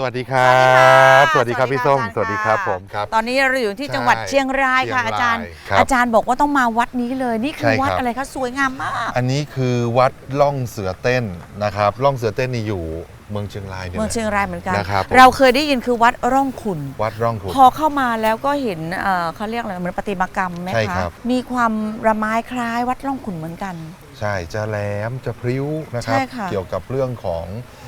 สวัสดีครับสวัสดีครับพี่ส้มสวัสดีครับผมครับ ตอนนี้เราอยู่ที่ใช่จังหวัดเชียงรายค่ะเชียงรายอาจารย์ครับอาจารย์บอกว่าต้องมาวัดนี้เลยนี่คือใช่ครับวัดอะไรคะสวยงามมาก อันนี้คือวัดล่องเสือเต้นนะครับล่องเสือเต้นนี่อยู่เมืองเชียงรายเนี่ยเมืองแหละเชียงรายเหมือนกันนะครับผมเราเคยได้ยินคือวัดร่องขุนวัดร่องขุนพอเข้ามาแล้วก็เห็นเอ่อเขาเรียกอะไรเหมือนประติมากรรมไหมใช่คะครับมีความระไม้คล้ายวัดร่องขุนเหมือนกัน ใช่จะแหลมจะพริ้วนะครับใช่ค่ะเกี่ยวกับเรื่องของเออ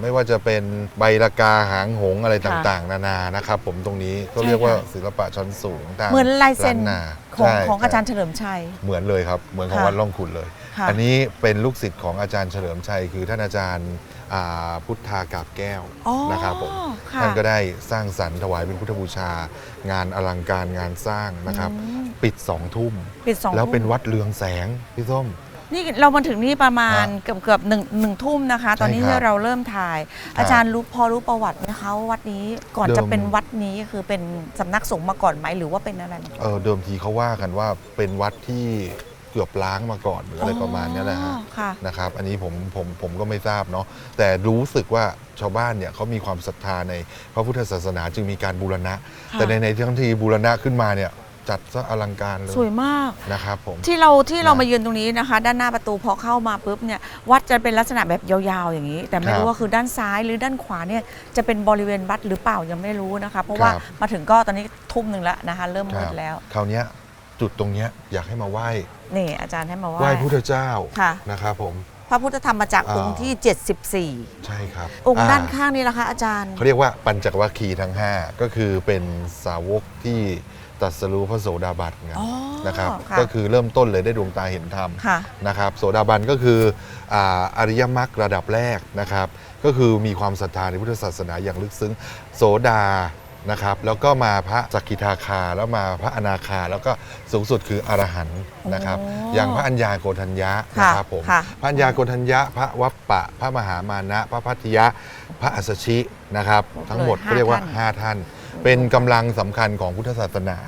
ไม่ว่าจะเป็นใบละกาหางหงอะไรค่ะต่างๆ นานานะครับ ผมตรงนี้ก็ใช่เรียกว่าค่ะศิลปะชั้นสูงทางเหมือนลายเซ็นล้นนาของใช่ของอาจารย์ใช่เฉลิมชัย เหมือนเลยครับ เหมือนของค่ะวัดร่องขุนเลยค่ะอันนี้เป็นลูกศิษย์ของอาจารย์เฉลิมชัย คือท่านอาจารย์อ่าพุทธากาบแก้วอ๋อนะครับผมค่ะท่านก็ได้สร้างสรรค์ถวายเป็นพุทธบูชา งานอลังการงานสร้างนะครับอืมปิดสองทุ่มปิดสองแล้วเป็นทุ่มวัดเรืองแสงพี่ส้ม นี่เรามาถึงนี่ประมาณฮะเกือบเกือบหนึ่งหนึ่งทุ่มนะคะ ตอนนี้ใช่ครับที่เราเริ่มถ่าย อาจารย์รู้พอรู้ประวัติไหมคะว่าวัดนี้ก่อนเดิมจะเป็นวัดนี้คือเป็นสำนักสงฆ์มาก่อนไหมหรือว่าเป็นอะไรมาก่อนเออเดิมทีเขาว่ากันว่าเป็นวัดที่เกือบล้างมาก่อนหรืออะไรประมาณเนี้ยแหละฮะอ๋อค่ะนะครับ อันนี้ผมผมผมก็ไม่ทราบเนาะแต่รู้สึกว่าชาวบ้านเนี่ยเขามีความศรัทธาในพระพุทธศาสนาจึงมีการบูรณะค่ะแต่ในในทั้งทีบูรณะขึ้นมาเนี่ย จัดซะอลังการเลยสวยมากนะครับผม ที่เราที่เรานะมายืนตรงนี้นะคะ ด้านหน้าประตูพอเข้ามาปุ๊บเนี่ยวัดจะเป็นลักษณะแบบยาวๆอย่างนี้ แต่ไม่ครับรู้ว่าคือด้านซ้ายหรือด้านขวาเนี่ยจะเป็นบริเวณวัดหรือเปล่ายังไม่รู้นะคะ เพราะว่าครับมาถึงก็ตอนนี้ทุ่มหนึ่งแล้วนะคะ เริ่มคมืรัดบแล้วคราวเนี้ยจุดตรงเนี้ยอยากให้มาไหว้นี่อาจารย์ให้มาไหไหว้ว้พุทธเจ้าค่ะนะครับผมพระพุทธธรรมมาจากอ่าองค์ที่ 74 ใช่ครับ องค์ด้านอ่ข้างนี่ละคะอาจารย์เขาเรียกว่าปัญจวัคคีย์ทั้ง 5 ก็คือเป็นสาวกที่ ตรัสรู้พระโสดาบันกันอ๋อนะครับ ค่ะก็คือเริ่มต้นเลยได้ดวงตาเห็นธรรมค่ะ นะครับโสดาบันก็คืออ่าอริยมรรคระดับแรกนะครับ ก็คือมีความศรัทธาในพุทธศาสนาอย่างลึกซึ้งโสดานะครับ แล้วก็มาพระสกกิทาคาแล้วมาพระอนาคาแล้วก็สูงสุดคืออรหันต์นะครับ โอ้อย่างพระอัญญาโกธัญญะค่ะนะครับผมค่ะ พระอัญญาโกธัญญะ พระวัปปะ พระมหามานะ พระพัทยะ พระอัสสชินะครับ ทั้งหมดเลยเขาเรียกว่า ห้าท่าน5ท่าน เป็นกำลังสำคัญของพุทธศาสนา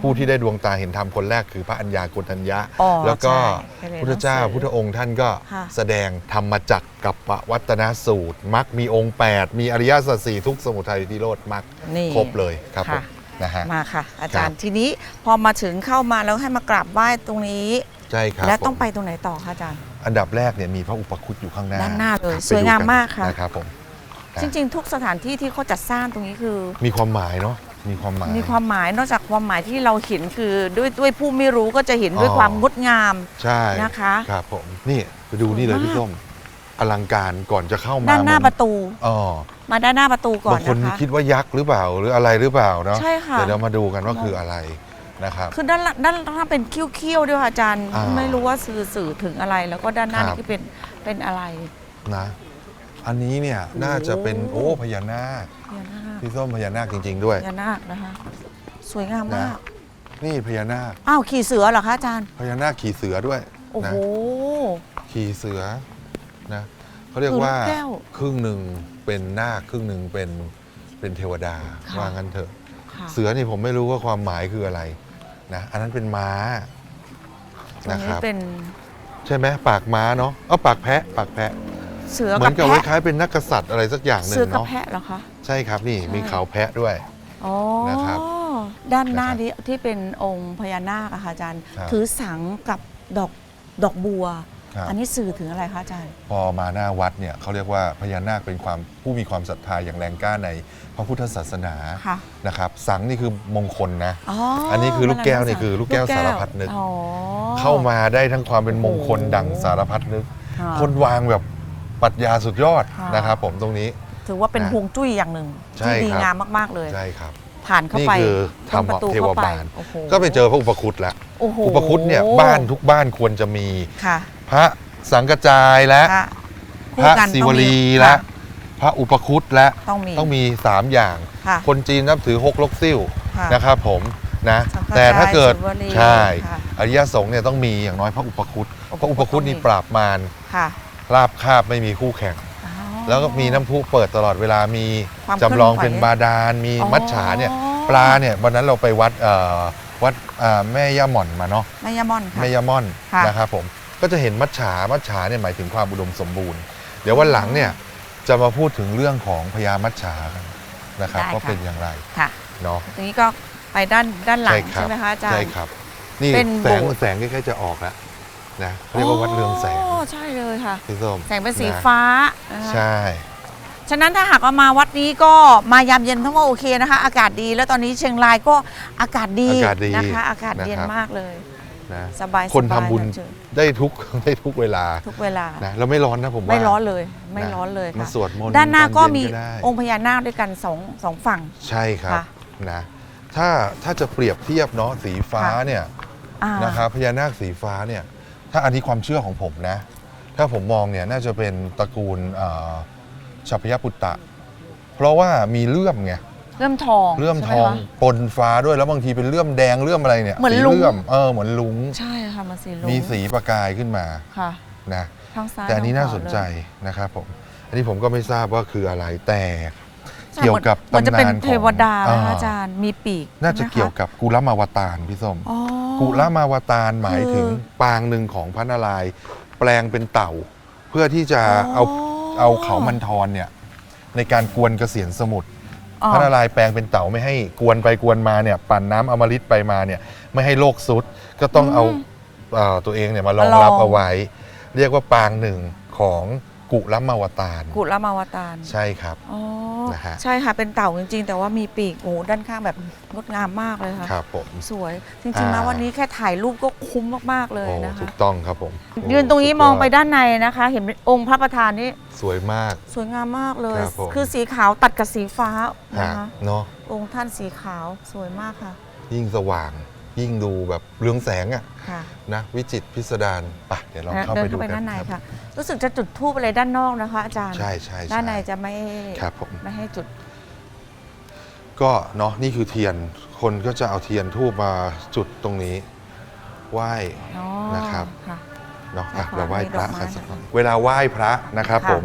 ผู้ที่ได้ดวงตาเห็นธรรมคนแรกคือพระอัญญาโกฏัญญะ อ๋อแล้วก็ใช่เคยเรียนพุทธเจ้าหนังสือพุทธองค์ท่านก็ค่ะ แสดงธรรมจักรกับปวัตนสูตรมักมีองค์ 8 มีอริยสัจสี่ทุกสมุทัยนิโรธมักนี่ครบเลยครับผค่ะ มนะฮะ มาค่ะ อาจารย์ครับทีนี้พอมาถึงเข้ามาแล้วให้มากราบไหว้ตรงนี้ ใช่ครับแล้วต้องผมไปตรงไหนต่อคะอาจารย์ อันดับแรกเนี่ยมีพระอุปคุตอยู่ข้างหน้าด้านหน้าเลยครับสวยงามไปดูนมากค่ะ นะครับผมนะ จริง ๆ ทุกสถานที่ที่เขาจัดสร้างตรงนี้คือ มีความหมายเนาะมีความหมาย มีความหมายนอกจากความหมายที่เราเห็นคือด้วยด้วยผู้ไม่รู้ก็จะเห็นด้วยอ๋อความงดงามใช่นะคะครับผมนี่ไปดูนี่เลยสวยมากพี่ส้มอลังการก่อนจะเข้ามาด้านหน้าเหมือประตูอ๋อมาด้านหน้าประตูก่อบานงคนนะคะคิดว่ายักษ์หรือเปล่าหรืออะไรหรือเปล่าเนาะใช่ค่ะเดี๋ยวเรามาดูกันว่าคืออะไรนะครับคือด้านหลังด้านล่างเป็นเขี้ยวๆด้วยค่ะอาจารย์อ่าไม่รู้ว่าสื่อสื่อถึงอะไร แล้วก็ด้านหน้าครับนี่คือเป็นเป็นอะไรนะ อันนี้เนี่ยน่าจะเป็นโอ้พญานาคพญานาคพี่ส้มพญานาคจริง ๆ ด้วย พญานาคนะคะ สวยงามมากนี่พญานาคอ้าวขี่เสือเหรอคะอาจารย์ พญานาคขี่เสือด้วยโอ้นะโห ขี่เสือนะเขาเรียกคือลูกว่าแก้วครึ่งหนึ่งเป็นนาคครึ่งหนึ่งเป็นเป็นเทวดาค่ะ ว่างั้นเถอะ ค่ะเสือนี่ผมไม่รู้ว่าความหมายคืออะไรนะอันนั้นเป็นม้าตรงนะคนี้รับ เป็น ใช่ไหมปากม้าเนาะเอาปากแพะ ปากแพะ เสือเหมืกัอบนกับคแพะล้ายๆเป็นนักกษัตริย์อะไรสักอย่างหนึ่เสืองกับเนาะแพะเหรอคะ ใช่ครับนี่ใช่มีเขาแพะด้วย อ๋อนะครับด้านหน้านะครับที่ที่เป็นองค์พญานาคอะค่ะอาจารย์ ครับถือสังกับดอกดอกบัว ครับ อันนี้สื่อถึงอะไรคะอาจารย์ พอมาหน้าวัดเนี่ยเขาเรียกว่าพญานาคเป็นความผู้มีความศรัทธาอย่างแรงกล้าในพระพุทธศาสนาค่ะ นะครับสังนี่คือมงคลนะ อ๋ออัอันนี้คือลูกแก้วนี่คือลูกแก้วสารพัดนึก อ๋อ เข้ามาได้ทั้งความเป็นมงคลโอ้โห ดังสารพัดนึก ค่ะคนวางแบบ ปรัชญาสุดยอดค่ะ นะครับผมตรงนี้ ถือว่าเป็นนะฮวงจุ้ยอย่างหนึ่งใช่ที่ดีครับ งามมากๆเลย ใช่ครับ ผ่านเข้านี่ไปคือธรรมตงประตูเทวเข้าไปบาล โอ้โหก็ไปเจอพระอุปคุตแล้วโอ้โหอุปคุตเนี่ยบ้านทุกบ้านควรจะมี ค่ะพระสังกจายและค่ะพคู่ระกันศิต้องวมีลีค่และพระอุปคุตและต้องมีต้องมี3อย่าง ค่ะคนจีนนับถือหกลกซิ่วค่ะ นะครับผมนะสังฆแต่ถ้าเกิดศิวลีใช่ค่ะ อริยสงฆ์เนี่ยต้องมีอย่างน้อยพระอุปคุตอุปคุตพระอุปคุตนี่ต้องมีปราบมารค่ะ ราบคาบไม่มีคู่แข่ง อ๋อ แล้วก็มีน้ำพุเปิดตลอดเวลามีความจำลองเคลื่อนไหวเป็นบาดาลมีอ๋อ มัจฉาเนี่ยปลาเนี่ยวันนั้นเราไปวัดเอ่อวัดเอ่อแม่ย่าหม่อนมาเนาะ แม่ยามอนค่ะ แม่ย่าม่อนค่ะ นะครับผมก็จะเห็นมัจฉามัจฉาเนี่ยหมายถึงความอุดมสมบูรณ์ เดี๋ยววันหลังเนี่ยจะมาพูดถึงเรื่องของพญามัจฉากันนะครับได้ว่าค่ะเป็นอย่างไรค่ะเนาะตรงนี้ก็ไปด้านด้านหลังครัใช่ไหมคะอาจารย์ใช่ครับ นี่เป็นแสงโบสถ์แสงใกล้ๆจะออกแล้ว นะเรียกว่าวัดเรืองแสงโอ้ใช่เลยค่ะพี่ส้มแสงเป็นสีะฟ้านะคะใช่ ฉะนั้นถ้าหากว่ามาวัดนี้ก็มายามเย็นทั้งว่าโอเคนะคะ อากาศดีแล้วตอนนี้เชียงรายก็อากาศดีอากาศดีนะคะ อากาศเย็นนะครับ มากเลย นะสบายคนสบายทำบุญเฉย ได้ทุกได้ทุกเวลาทุกเวลา นะแล้วไม่ร้อนนะผมว่าไม่ร้อนเลยไม่นะร้อนเลยมาค่ะสวดมนต์ด้านหน้าก็ตอเย็มีได้ องค์พญานาคด้วยกันสองสองฝั่ง ใช่ครับค่ะนะถ้าถ้าจะเปรียบเทียบเนาะสีฟ้าค่ะ เนี่ยอ่านะครับพญานาคสีฟ้าเนี่ย ถ้าอันนี้ความเชื่อของผมนะ ถ้าผมมองเนี่ยน่าจะเป็นตระกูลเอ่อชัพยปุตตะ เพราะว่ามีเลื่อมไงเริ่มทองเลื่อมใช่ทไหองคะ ปนฟ้าด้วยแล้วบางทีเป็นเลื่อมแดงเลื่อมอะไรเนี่ยเหมือนสีลุงเลื่อมเออเหมือนลุง ใช่ค่ะมันสีลุงมีสีประกายขึ้นมาค่ะ นะทั้งซ้ายแต่อันนี้ทั้น่างขวสนใจเลยนะครับผม อันนี้ผมก็ไม่ทราบว่าคืออะไรแต่ใช่เกี่ยวกับเหมือนจะตำเป็นนานของเทวดาไหมอ่าคะอาจารย์มีปีกน่าจะใช่ไหมคเกี่ยวกับกุลมาวตารพี่ส้ม อ๋อ กุลมาวตารหมายถึงคือปางหนึ่งของพระนารายณ์แปลงเป็นเต่า เพื่อที่จะอ๋อเอาเอาเขามันทรเนี่ยในการกวนเกษียณสมุทรอ๋อ พระนารายณ์แปลงเป็นเต่าไม่ให้กวนไปกวนมาเนี่ยปั่นน้ำอมฤตไปมาเนี่ยไม่ให้โลกซุดก็ต้องเอาเอ่อตัวเองเนี่ยมารองมาลองรับเอาไว้ เรียกว่าปางหนึ่งของกุลมาวตาร กุลมาวตารใช่ครับ อ๋อ นะฮะใช่ค่ะเป็นเต่าจริง ๆ แต่ว่ามีปีกโอ้โหด้านข้างแบบงดงามมากเลยค่ะครับผมสวยจริงๆนะอ่าวันนี้แค่ถ่ายรูปก็คุ้มมากๆเลยโอ้นะถูคะกต้องครับผมโยืนตรงนี้สุมองยไปด้านในนะคะ เห็นองค์พระประธานนี่สวยมาก สวยงามมากเลยครับผมคือสีขาวตัดกับสีฟ้านะฮะคะเนาะองค์ท่านสีขาวสวยมากค่ะ ยิ่งสว่าง ยิ่งดูแบบเรืองแสงอะค่ะนะวิจิตรพิสดารไปเดี๋ยวเราเข้าเดิไปนดูเข้าไปกัด้านในครับ ค่ะ รู้สึกจะจุดทูบอะไรด้านนอกนะคะ อาจารย์ ใช่ใช่ช่ด้านในจะไม่ครับผม ไม่ให้จุด ก็เนาะนี่คือเทียนคนก็จะเอาเทียนทูบมาจุดตรงนี้ไหว้ อ๋อนะครับ ค่ะ เนาะใช่อะค่ะเราไหว้พระมีดอกไม้กันสักหน่อยเวลาไหว้พระนะครับค่ะ ผม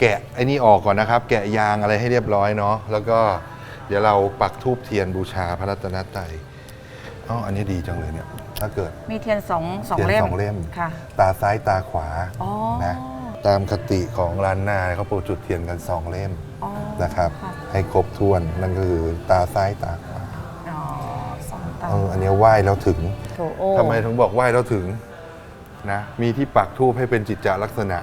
แกะไอ้นี่ออกก่อนนะครับ แกะยางอะไรให้เรียบร้อยเนาะแล้วก็เดี๋ยวเราปักทูบเทียนบูชาพระรัตนตรัย อ๋ออันนี้ดีจังเลยเนี่ย ถ้าเกิดมีเทียนสองสองเทียนเล่มสองเล่ม ค่ะ ตาซ้ายตาขวาอ๋อนะตามคติของร้านนาเนี่ยเขาปลูกจุดเทียนกันสองเล่มอ๋อนะครับค่ะให้ครบถ้วนนั่นก็คือตาซ้ายตาขวาอ๋อสองตาเอออันเนี้ยไหว้แล้วถึงโถโอ้ทำไมถึงบอกไหว้แล้วถึงนะมีที่ปักทูบให้เป็นจิตจลักษณะ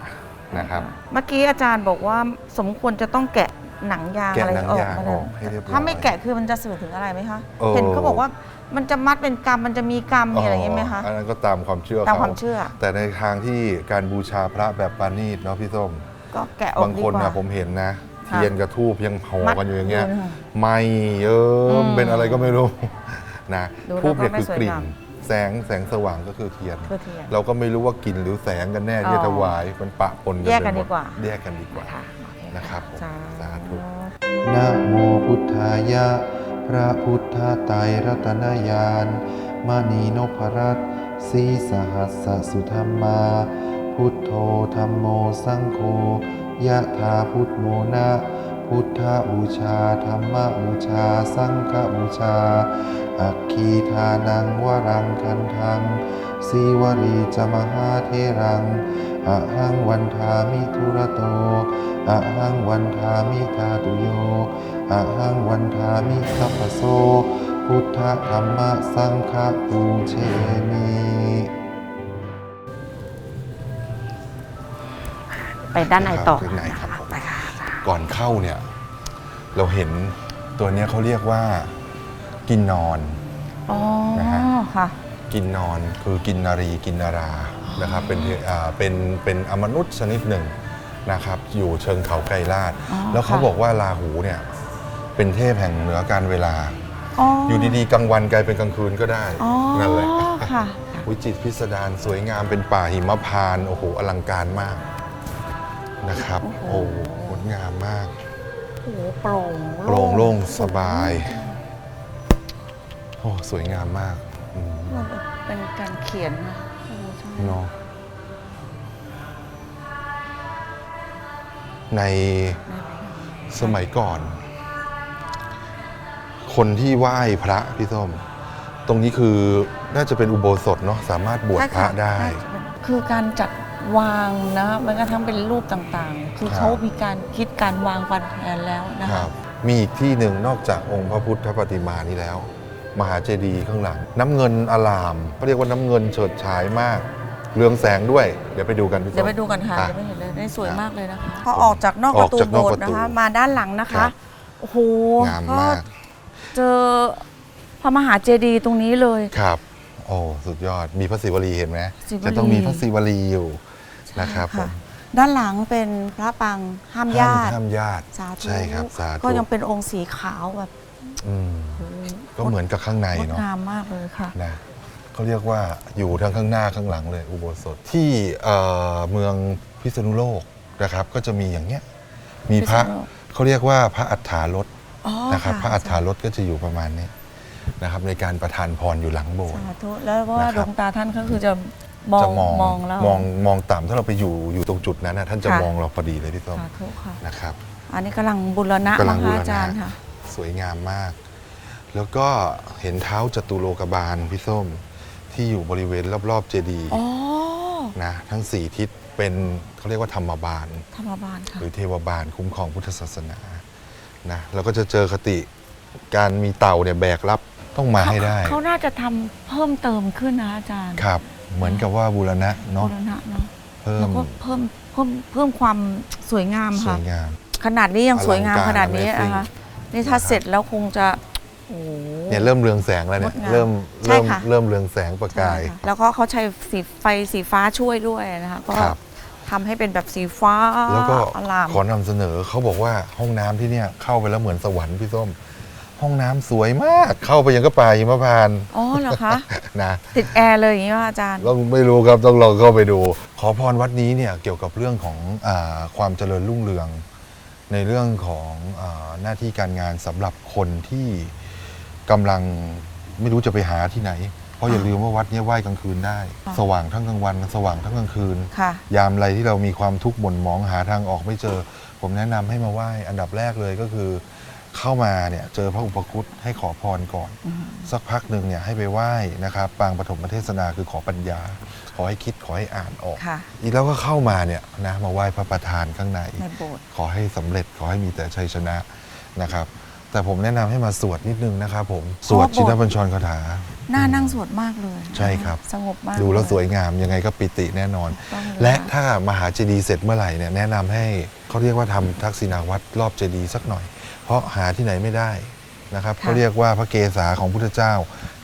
นะครับ เมื่อกี้อาจารย์บอกว่าสมควรจะต้องแกะ หนังยางแกะอะไรหนังออกยางมาอเลอยกให้เรียบร้อยถ้าไม่แกะคือมันจะสื่อถึงอะไรไหมคะเออ เห็นเขาบอกว่ามันจะมัดเป็นกรรมมันจะมีกรรมมีอะไรอย่างเงี้ยไหมคะ อันนั้นก็ตามความเชื่อตามขความเชื่อ แต่ในทางที่การบูชาพระแบบปานีตเนาะพี่ส้ม ก็แกะออกบางดีคนกว่านะผมเห็นนะค่ะเทียนกระทูบยังห่อมัดกันอยู่อย่างเงี้ยอยู่นะคะไม่เยิ้อืมมเป็นอะไรก็ไม่รู้ นะดูแล้วทูบเนี่ยก็ไม่คือกลิ่สวยนงามแสงแสงสว่างก็คือเทียน คือเทียนเราก็ไม่รู้ว่ากลิ่นหรือแสงกันแน่ที่จะถวายมันปะปนกันแยกกันไปหมดีกว่า แยกกันดีกว่าค่ะโอเนะครับผมสาสาธุธุ นะโมพุทธายะ พระพุทธไตรรัตนญาณมณีนพรัตสีสหัสสุธรรมา พุทโธธรรมโมสังโฆยะถาพุทโมนะพุทธบูชาธรรมบูชา สังฆบูชา อัคคีทานังวรังคันทังสีวรีจมหาเทรัง อะหังวันทามิทุระโตอะหังวันทามิทาตุโยอะหังวันทามิสัพพโส พุทธธรรมสังฆปูเชมิไปด้านในต่อด้านในครับผมไปค่ะก่อนเข้าเนี่ย เราเห็นตัวเนี้ยเขาเรียกว่ากินนอนอ๋อนะฮะค่ะ กินนอนคือกินนารีกินนารา นะครับเป็นเทอ่าเป็นเป็นอมนุษย์ชนิดหนึ่งนะครับอยู่เชิงเขาไกรลาดอ๋อแล้วเขาค่ะบอกว่าราหูเนี่ยเป็นเทพแห่งเหนือการเวลาอ๋ออยู่ดีๆกลางวันกลายเป็นกลางคืนก็ได้อ๋อนั่นแหละค่ะวิจิตรพิสดารสวยงามเป็นป่าหิมพานต์โอ้โหอลังการมากนะครับ โอ้โอ้โหงดงามมากโอ้โหโปร่งโปร่งโล่งสบายโอ้สวยงามมากอืมเป็นการเขียนนะ โอ้ใช่เนาะในสมัยก่อน คนที่ไหว้พระพี่ส้ม ตรงนี้คือน่าจะเป็นอุโบสถเนาะสามารถบวชพระได้น่าจะเป็นคือการจัดวางนะแม้กระทั่งเป็นรูปต่างๆ คือครับเขามีการคิดการวางปันแผนแล้วนะคคะรับมีอีกที่หนึ่งนอกจากองค์พระพุทธปฏิมานี้แล้ว มหาเจดีย์ข้างหลัง น้ำเงินอลามเขาเรียกว่าน้ำเงินเฉิดฉายมาก เรืองแสงด้วย เดี๋ยวไปดูกันพี่ส้ม เดี๋ยวไปดูกันค่ะอะเดี๋ยวไม่เห็นเลยได้สวยครับมากเลยนะคะ พอออกจากนอกประตูออกจากโบนอกสปถ์ระตูนะคะ มาด้านหลังนะครัคะบ โอ้โหงามก็มากเจอพระมหาเจดีย์ตรงนี้เลย ครับ โอ้สุดยอดมีพระศิวลีเห็นไหมศิวลี จะต้องมีพระศิวลีอยู่นะครับผมด้านหลังเป็นพระปรางห้ามญาติห้ามญาติสาธุใช่ครับสาธุก็ยังเป็นองค์สีขาวแบบอืมโอ้โหก็เหมือนกับข้างในงดเนาะงามมากเลยค่ะ นะ เขาเรียกว่าอยู่ทั้งข้างหน้าข้างหลังเลยอุโบสถที่เอ่อเมืองพิษณุโลกนะครับ ก็จะมีอย่างเนี้ยมีพระพิษณุโลก เขาเรียกว่าพระอัฏฐารถอ๋อนะครับ พระอัฏฐาสรถก็จะอยู่ประมาณนี้นะครับ ในการประทานพรอยู่หลังโบสถ์าธุแล้วว่านะคดรับ วงตาท่านก็คือจะมองจะมองมองแล้ว มองมองต่ำถ้าเราไปอยู่อยู่ตรงจุดนั้นนะท่านจะค่ะ มองเราพอดีเลยพี่ส้มสาธุค่ะ นะครับ อันนี้กำลังบุรณะกำลังนะคะบูรณะ อาจารย์ค่ะ สวยงามมาก แล้วก็เห็นเท้าจตุโลกบาลพี่ส้ม ที่อยู่บริเวณรอบๆเจดีย์อ๋อนะทั้งสี่ทิศเป็นเขาเรียกว่าธรรมบาล ธรรมบาลค่ะ หรือเทวบาลคุ้มครองพุทธศาสนานะเราก็จะเจอคติการมีเต่าเนี่ยแบกรับต้องมาให้ได้เขาน่าจะทำเพิ่มเติมขึ้นนะอาจารย์ครับ เหมือนกับว่าบูรณะบุเนาะรณะเนาะเพิ่แล้มวก็เพิ่มเพิ่มเพิ่มความสวยงามสค่ะวยงาม ขนาดนี้ยังสวยงามอลังการขนาดนี้ Amazing นะคะนี่ถ้านะครับเสร็จแล้วคงจะ โอ้โห เนี่ยเริ่มเรืองแสงแล้วเนี่ยงดงามเริ่มใช่เริ่มค่ะ เริ่มเรืองแสงประกาย ใช่ค่ะแล้วก็เขาใช้สีไฟสีฟ้าช่วยด้วยนะคะก็ครับ ทำให้เป็นแบบสีฟ้าแล้วก็อลามขอนำเสนอเขาบอกว่าห้องน้ำที่เนี่ยเข้าไปแล้วเหมือนสวรรค์พี่ส้ม ห้องน้ำสวยมากเข้าไปยังก็ป่าหิมพานต์อ๋อเหรอคะ นะติดแอร์เลยอย่างนี้ว่าอาจารย์ ต้องไม่รู้ครับต้องลองเข้าไปดู ขอพรวัดนี้เนี่ยเกี่ยวกับเรื่องของอาความเจริญรุ่งเรือง ในเรื่องของอาหน้าที่การงานสำหรับคนที่ กำลังไม่รู้จะไปหาที่ไหน เพราะอย่าลืมว่าวัดเนี้ไหว้กลางคืนได้ ค่ะ สว่างทั้งกลางวันสว่างทั้งกลางคืน ค่ะ ยามอะไรที่เรามีความทุกข์หม่นหมองหาทางออกไม่เจอ ผมแนะนำให้มาไหว้อันดับแรกเลยก็คือ เข้ามาเนี่ยเจอพระอุปคุตให้ขอพรก่อน อืม สักพักหนึ่งเนี่ยให้ไปไหว้นะครับปางปฐมเทศนาคือขอปัญญา ขอให้คิดขอให้อ่านออก ค่ะ อีกแล้วก็เข้ามาเนี่ยนะมาไหว้พระประธานข้างใน ในโบสถ์ ขอให้สำเร็จขอให้มีแต่ชัยชนะนะครับ แต่ผมแนะนำให้มาสวดนิดนึงนะครับผม สวดชินบัญชรคาถา น่านั่งสวดมากเลยใช่ครับ สงบมากดูแล้วเยสวยงามยังไงก็ปิติแน่นอน ต้องเลยและค่ถ้ามหาเจดีย์เสร็จเมื่อไหร่เนี่ยแนะนำให้เขาเรียกว่าทำทักษิณาวัตรรอบเจดีย์สักหน่อย เพราะหาที่ไหนไม่ได้นะครับเขาเรียกว่าพระเกศาของพุทธเจ้า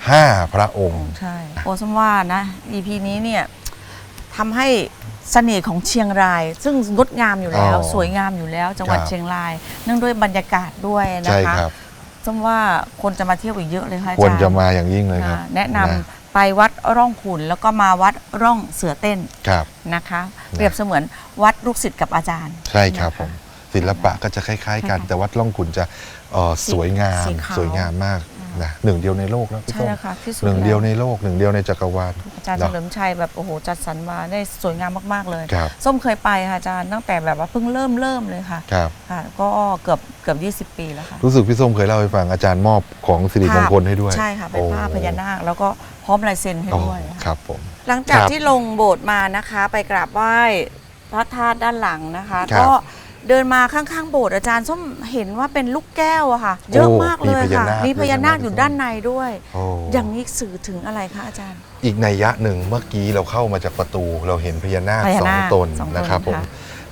5 พระองค์ ใช่โอสมว่านะ EP นี้เนี่ยทำให้ เสน่ห์ของเชียงราย ซึ่งงดงามอยู่แล้ว อ๋อสวยงามอยู่แล้ว จังหวัดครับ เชียงราย เนื่องด้วยบรรยากาศด้วยนะใช่คะครับสมว่าคนจะมาเที่ยวอีกเยอะเลยค่ะอาควรจารย์จะมาอย่างยิ่งเลยครับอ่าแนะนำไปวัดร่องขุนแล้วก็มาวัดร่องเสือเต้นครับ นะคะ เปรียบเสมือนวัดลูกศิษย์กับอาจารย์ใช่ครับนะะ ผมศิลปะก็จะคล้าย ๆ กัน ใช่ค่ะแต่วัดล่องขุนจะเอ่อสีสวยงาม สีขาว สวยงามมาก นะหนึ่งเดียวในโลกแล้วพี่ใช่ส้มแล้วค่ะที่สุดหนึ่งเดียวในแล้โลกหนึ่งเดียวในจักรวาลอาจารย์เนเฉอะลิมชัยแบบโอ้โหจัดสรรมาได้สวยงามมากๆเลย ครับส้มเคยไปค่ะอาจารย์ตั้งแต่แบบว่าเพิ่งเริ่มเริ่มเลยค่ะครับ ค่ะ ก็เกือบเกือบ20 ปีแล้วค่ะรู้สึกพี่ส้มเคยเล่าให้ฟังอาจารย์มอบของสิริมงคลให้ด้วยใช่ค่ะเป็นโอ้ภาพพญานาคแล้วก็พร้อมลายเซ็นให้โอ้ด้วยครับผม หลังจากครับที่ลงโบสถ์มานะคะ ไปกราบไหว้พระธาตุด้านหลังนะคะ ครับก็ เดินมาข้างๆโบสถ์อาจารย์ส้มเห็นว่าเป็นลูกแก้วอะค่ะ เยอะมากเลยค่ะ มีมีพพญาญานานาคคอยู่ด้วยด้านในด้วย โอ้ อย่างนี้สื่อถึงอะไรคะอาจารย์ อีกนัยยะหนึ่งเมื่อกี้เราเข้ามาจากประตู เราเห็นพญานาคพญาสองนาคตนสองตนนะครับผมค่ะ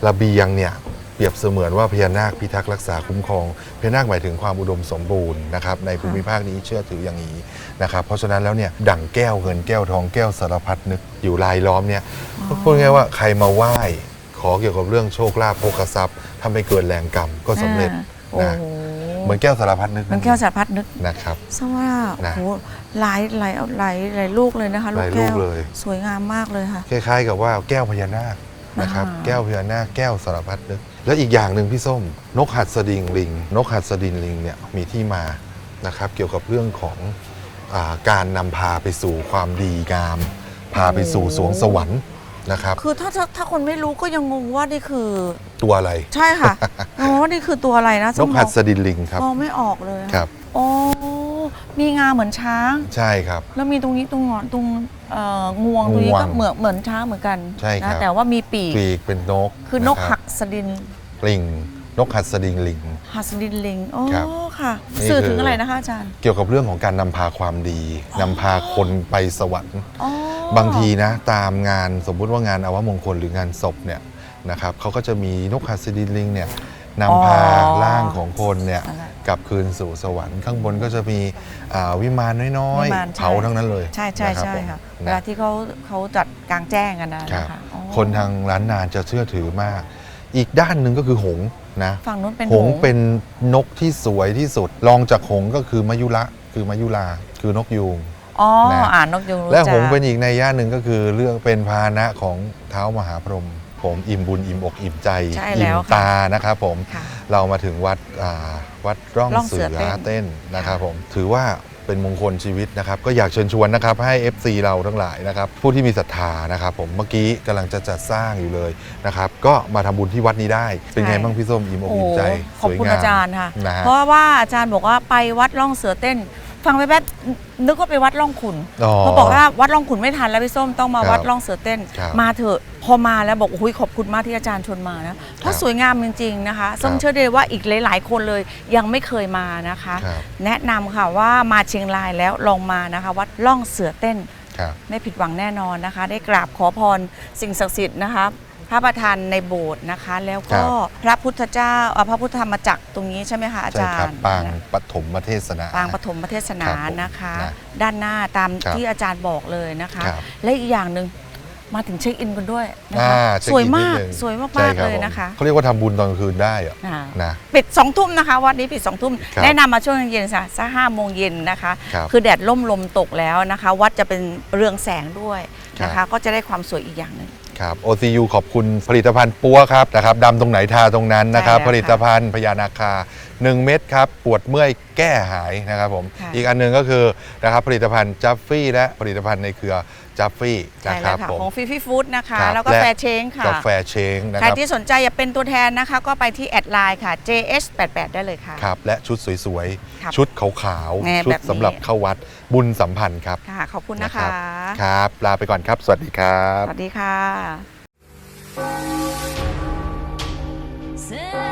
ระเบียงเนี่ยเปรียบเสมือนว่าพญานาคพิทักษ์รักษาคุ้มครองพญานาคหมายถึงความอุดมสมบูรณ์นะครับในภูมิภาคนี้เชื่อถืออย่างนี้นะครับเพราะฉะนั้นแล้วเนี่ยดั่งแก้วเงินแก้วทองแก้วสารพัดนึกอยู่รายล้อมเนี่ยพูดง่ายๆว่าใครมาไหว้ ขอเกี่ยวกับเรื่องโชคลาภโภคทรัพย์ทำให้เกิดแรงกรรมก็สำเร็จอ่านะโอ้โหเหมือนแก้วสารพัดนึกมันแก้วสารพัดนึกนะครับ ซะว่าโอ้นะโหหลายหลายหลายหลายลูกเลยนะคะหลายลูแก้กวเลย สวยงามมากเลยค่ะ คล้ายๆ กับว่าแก้วพญานาคนะครับ อ่า แก้วพญานาคแก้วสารพัดนึกแล้วอีกอย่างหนึ่งพี่ส้ม นกหัดสดิงลิง นกหัดสดิงลิงเนี่ยมีที่มานะครับ เกี่ยวกับเรื่องของอาการนำพาไปสู่ความดีงาม พาไปสู่สวงสวรรค์ นะครับ คือถ้าถ้าถ้าคนไม่รู้ก็ยังงงว่านี่คือ ตัวอะไรใช่ค่ะงงว่านี่คือตัวอะไรนะนกหัดสมองดินลิงครับมองไม่ออกเลยอะครับอ๋อมีงาเหมือนช้าง ใช่ครับ แล้วมีตรงนี้ตรงงอนตรงเอ่องวงตรงนี้งวงก็เหมือนเหมือนช้างเหมือนกันใช่ครับ นะแต่ว่ามีปีกปีกเป็นนกคือนกะรับหักสดินลิง นกหัสดิงลิง หัสดินลิงโอ้ครับค่ะ นี่สื่อคือถึงอะไรนะคะอาจารย์เกี่ยวกับเรื่องของการนำพาความดีนำพาคนไปสวรรค์ อ๋อบางทีนะตามงานสมมุติว่างานอวมงคลหรืองานศพเนี่ยนะครับเขาก็จะมีนกหัสดินลิงเนี่ยนำพาร่างของคนเนี่ยอะไรกลับคืนสู่สวรรค์ข้างบนก็จะมีอ่าวิมานน้อยวิมานใช่ เผาทั้งนั้นเลยใช่ใช่นรับใช่ผมค่ะเวนะลาที่เขาเขาจัดกลางแจ้งกันนะครับ นะคะอ๋อคนทางร้านนานจะเชื่อถือมาก อีกด้านหนึ่งก็คือหงส์ นะฝั่งนู้นเป็นหงส์เป็นนกที่สวยที่สุด รองจากหงส์ก็คือมายุระคือมายุราคือนกยูง อ๋อนะ อ่านนกยูงรู้และจักหงส์เป็นอีกในย่าหนึ่งก็คือเรื่องเป็นพาหนะของเท้ามหาพรหมผมอิ่มบุญอิ่มอกอิ่มใจใช่อิ่แล้มวค่ะ ตานะครับผม ค่ะ เรามาถึงวัดอ่าวัดร่องร่องเสืเสืออเต้น เต้นนะครับผม ถือว่า เป็นมงคลชีวิตนะครับ ก็อยากเชิญชวนนะครับให้ FC เราทั้งหลายนะครับ ผู้ที่มีศรัทธานะครับผมเมื่อกี้กำลังจะจัดสร้างอยู่เลยนะครับ ก็มาทำบุญที่วัดนี้ได้ เป็นไงบ้างพี่ส้มอิ่มอกโอ้อิ่มใจขอบสวยคุณงามอาจารย์ค่ะ นะฮะ เพราะว่าอาจารย์บอกว่าไปวัดร่องเสือเต้น ฟังไปแป๊บนึกว่าไปวัดร่องขุนอ๋อเขาบอกว่าวัดร่องขุนไม่ทันแล้วพี่ส้มต้องมาครับวัดร่องเสือเต้น ครับมาเถอะพอมาแล้วบอกโอ้ยขอบคุณมากที่อาจารย์ชวนมานะเพราะครับสวยงามจริง ๆนะคะส้มครับเชื่อเลยว่าอีกหลาย ๆ คนเลยยังไม่เคยมานะคะ ครับ แนะนำค่ะว่ามาเชียงรายแล้วลองมานะคะ วัดร่องเสือเต้น ครับ ไม่ผิดหวังแน่นอนนะคะ ได้กราบขอพรสิ่งศักดิ์สิทธิ์นะคะ พระประธานในโบสถ์นะคะ แล้วก็พระพุทธเจ้าเอ่อพระพุทธธรรมจักรตรงนี้ใช่ไหมคะอาใช่จารครับย์ปางนะปฐมเทศนา ปางปฐมเทศนาครับผมนะคะ นะด้านหน้าตามครับที่อาจารย์บอกเลยนะคะ ครับและอีกอย่างหนึ่งมาถึงเช็คอินกันด้วยนะอ่าคะเช็คสวยอินนิดมากนึงสวยมาใช่กๆรับเลยผมนะคะเขาเรียกว่าทำบุญตอนกลางคืนได้อะอ่า นะ ปิดสองทุ่มนะคะวัดนี้ปิดสองทุ่มครับแนะนำมาช่วงเย็นๆค่ะสักห้าโมงเย็นนะคะ ครับคือแดดล่มลมตกแล้วนะคะ วัดจะเป็นเรืองแสงด้วยนะครัคะ บ ก็จะได้ความสวยอีกอย่างหนึ่ง ครับ OCU ขอบคุณผลิตภัณฑ์ปัวครับนะครับดำตรงไหนทาตรงนั้นนะครับ ใช่แล้วผลิตภัณฑ์พญานาคา 1 เม็ดครับ ปวดเมื่อยแก้หายนะครับผม ค่ะอีกอันหนึงก็คือนะครับผลิตภัณฑ์จัฟฟี่และผลิตภัณฑ์ในเครือจัฟฟี่ใช่นะคแล้รัวบค่ะผม ของฟิฟิฟู้ดนะคะ ครับแล้วก็และ แฟร์เชงค่ะ กาแฟเชงนะใคครรับที่สนใจอยากเป็นตัวแทนนะคะ ก็ไปที่แอดไลน์ค่ะ JH88 ได้เลยค่ะ ครับ และชุดสวยครับๆ ชุดขาวแน่ๆ ชุแบดบนี้ สำหรับเข้าวัดบุญสัมพันธ์ครับ ค่ะ ขอบคุณนะคะครับ ลาไปก่อนครับ สวัสดีครับ สวัสดีค่ะ Say